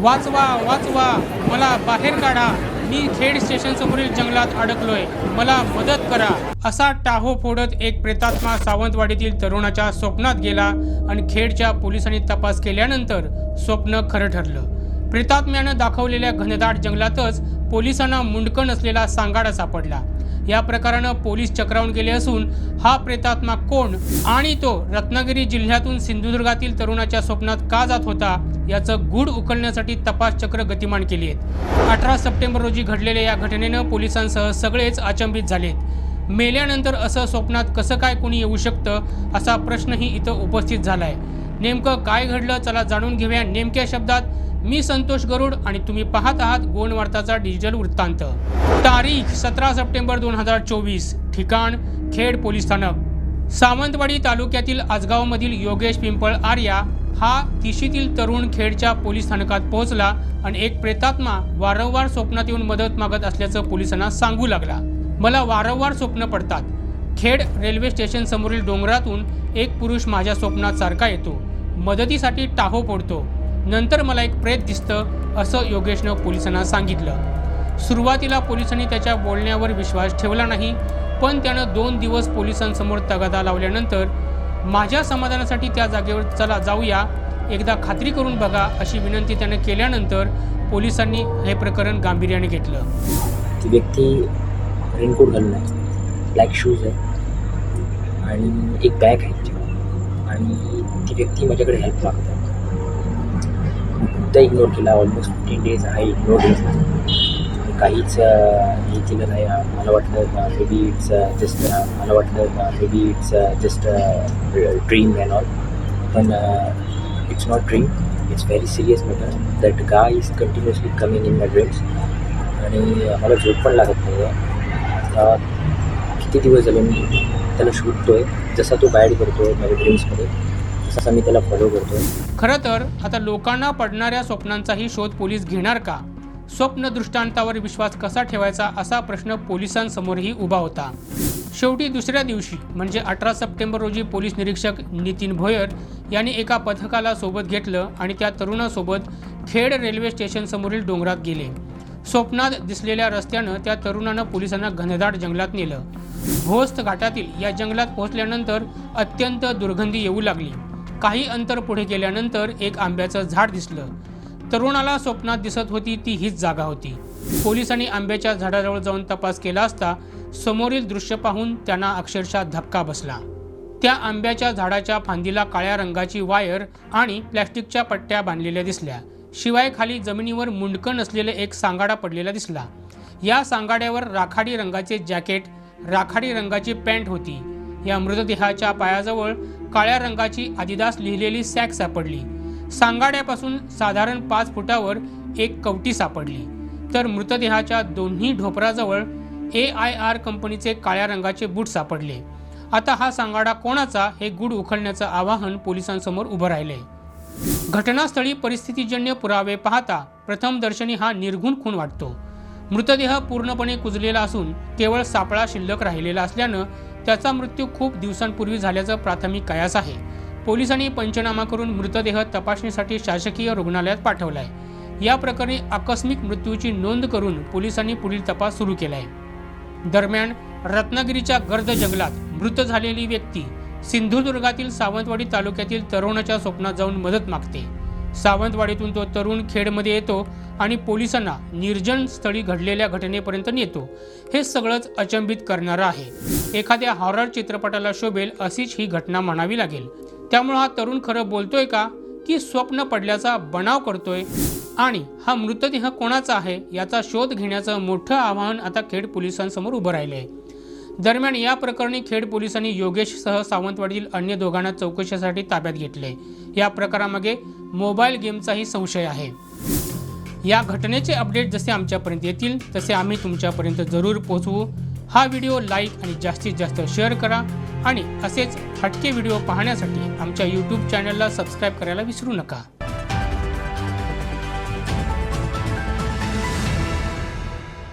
वाचवा वाचवा. मला बाहेर काढा. मी खेड स्टेशन समोरील जंगलात अडकलोय. मला मदत करा. असा टाहो फोडत एक प्रेतात्मा सावंतवाडीतील तरुणाच्या स्वप्नात गेला आणि खेडच्या पोलिसांनी तपास केल्यानंतर स्वप्न खरं ठरलं. प्रेतात्म्यानं दाखवलेल्या घनदाट जंगलातच पोलिसांना मुंडकं नसलेला सांगाडा सापडला. या प्रकारानं पोलीस चक्रावून गेले असून हा प्रेतात्मा कोण आणि तो रत्नागिरी जिल्ह्यातून सिंधुदुर्गातील तरुणाच्या स्वप्नात का जात होता? याचं गूढ उकलण्यासाठी तपास चक्र गतिमान केली आहेत. अठरा सप्टेंबर रोजी घडलेल्या या घटनेनं पोलिसांसह सगळेच अचंबित झालेत. मेल्यानंतर असं स्वप्नात कसं काय कोणी येऊ शकतं असा प्रश्नही इथं उपस्थित झालाय. नेमकं काय घडलं चला जाणून घेऊया नेमक्या शब्दात मी संतोष गरुड आणि तुम्ही पाहत आहात गोंड वार्ताचा डिजिटल वृत्तांत. तारीख सतरा सप्टेंबर दोन हजार चोवीस. ठिकाण खेड पोलीस स्थानक सावंतवाडी तालुक्यातील आजगावमधील योगेश पिंपळ आर्या हा तिशीतील तरुण खेडच्या पोलीस स्थानकात पोहोचला आणि एक प्रेतात्मा वारंवार स्वप्नात येऊन मदत मागत असल्याचं पोलिसांना सांगू लागला. मला वारंवार स्वप्न पडतात. खेड रेल्वे स्टेशन समोरील डोंगरातून एक पुरुष माझ्या स्वप्नात सारखा येतो. मदतीसाठी टाहो फोडतो. नंतर मला एक प्रेत दिसतं असं योगेशनं पोलिसांना सांगितलं. सुरुवातीला पोलिसांनी त्याच्या बोलण्यावर विश्वास ठेवला नाही पण त्यानं दोन दिवस पोलिसांसमोर तगादा लावल्यानंतर माझ्या समाधानासाठी त्या जागेवर चला जाऊया. एकदा खात्री करून बघा अशी विनंती त्यानं केल्यानंतर पोलिसांनी हे प्रकरण गांभीर्याने घेतलं. ती व्यक्ती रेनकोट घालून आहे. ब्लॅक शूज आहे. आणि एक बॅग आहे आणि ती व्यक्ती माझ्याकडे हेल्प मागत आहे. मी इग्नोर केला ऑलमोस्ट फिफ्टीन डेज आहे इग्नोर डेज काहीच हे केलं नाही. मला वाटलं मे बी इट्स जस्ट मला वाटलं maybe it's just dream and all पण it's not dream it's very serious matter that guy is continuously coming in my dreams आणि मला झोप पण लागत नाही आहे आता किती दिवस झाले मी त्याला शोधतोय. जसा तो गाईड करतोय माझ्या ड्रीम्समध्ये तसा मी त्याला फॉलो करतोय. खरं तर आता लोकांना पडणाऱ्या स्वप्नांचाही शोध पोलीस घेणार का? स्वप्न दृष्टांतावर विश्वास कसा ठेवायचा असा प्रश्न पोलिसांसमोरही उभा होता. शेवटी दुसऱ्या दिवशी म्हणजे अठरा सप्टेंबर रोजी पोलीस निरीक्षक नितीन भोयर यांनी एका पथकाला सोबत घेतलं आणि त्या तरुणासोबत खेड रेल्वे स्टेशनसमोरील डोंगरात गेले. स्वप्नात दिसलेल्या रस्त्यानं त्या तरुणानं पोलिसांना घनदाट जंगलात नेलं. भोस्त घाटातील या जंगलात पोहोचल्यानंतर अत्यंत दुर्गंधी येऊ लागली. काही अंतर पुढे गेल्यानंतर एक आंब्याचं झाड दिसलं. तरुणाला स्वप्नात दिसत होती ती हीच जागा होती. पोलिसांनी आंब्याच्या झाडाजवळ जाऊन तपास केला असता समोरील दृश्य पाहून त्यांना अक्षरशः धक्का बसला. त्या आंब्याच्या झाडाच्या फांदीला काळ्या रंगाची वायर आणि प्लॅस्टिकच्या पट्ट्या बांधलेल्या दिसल्या. शिवाय खाली जमिनीवर मुंडकं नसलेले एक सांगाडा पडलेला दिसला. या सांगाड्यावर राखाडी रंगाचे जॅकेट राखाडी रंगाची पॅन्ट होती. या मृतदेहाच्या पायाजवळ काळ्या रंगाची आदिदास लिहिलेली सॅक सापडली. सांगाड्यापासून साधारण पाच फुटावर एक कवटी सापडली. तर मृतदेहाच्या दोन्ही ढोपराजवळ ए आय आर कंपनीचे काळ्या रंगाचे बूट सापडले. आता हा सांगाडा कोणाचा हे गुढ उखळण्याचं आवाहन पोलिसांसमोर उभं राहिले घटनास्थळी परिस्थितीजन्य पुरावे पाहता प्रथम दर्शनी हा निर्घुण खून वाटतो. मृतदेह पूर्णपणे कुजलेला असून केवळ सापळा शिल्लक राहिलेला असल्यानं त्याचा मृत्यू खूप दिवसांपूर्वी झाल्याचं प्राथमिक कयास आहे. पोलिसांनी पंचनामा करून मृतदेह तपासणीसाठी शासकीय रुग्णालयात पाठवलाय. या प्रकरणी आकस्मिक मृत्यूची नोंद करून पोलिसांनी पुढील तपास सुरू केला आहे दरम्यान रत्नागिरीच्या गर्द जंगलात मृत झालेली व्यक्ती सिंधुदुर्गातील सावंतवाडी तालुक्यातील तरुणाच्या स्वप्नात जाऊन मदत मागते. सावंतवाडीतून तो तरुण खेडमध्ये येतो आणि पोलिसांना निर्जन स्थळी घडलेल्या घटनेपर्यंत नेतो. हे सगळंच अचंबित करणारं आहे. एखाद्या हॉरर चित्रपटाला शोभेल अशीच ही घटना म्हणावी लागेल. त्यामुळे हा तरुण खरं बोलतोय का? की स्वप्न पडल्याचा बनाव करतोय. आणि हा मृतदेह कोणाचा आहे याचा शोध घेण्याचं मोठं आवाहन आता खेड पोलिसांसमोर उभं राहिलं आहे दरम्यान या प्रकरणी खेड पोलिसांनी योगेशसह सावंतवाडीतील अन्य दोघांना चौकशीसाठी ताब्यात घेतले या प्रकारामागे मोबाईल गेमचाही संशय आहे. या घटनेचे अपडेट जसे आमच्यापर्यंत येतील तसे आम्ही तुमच्यापर्यंत जरूर पोहोचवू. हा व्हिडिओ लाईक आणि जास्तीत जास्त शेअर करा. आणि असेच हटके व्हिडिओ पाहण्यासाठी आमच्या यूट्यूब चॅनलला सबस्क्राईब करायला विसरू नका.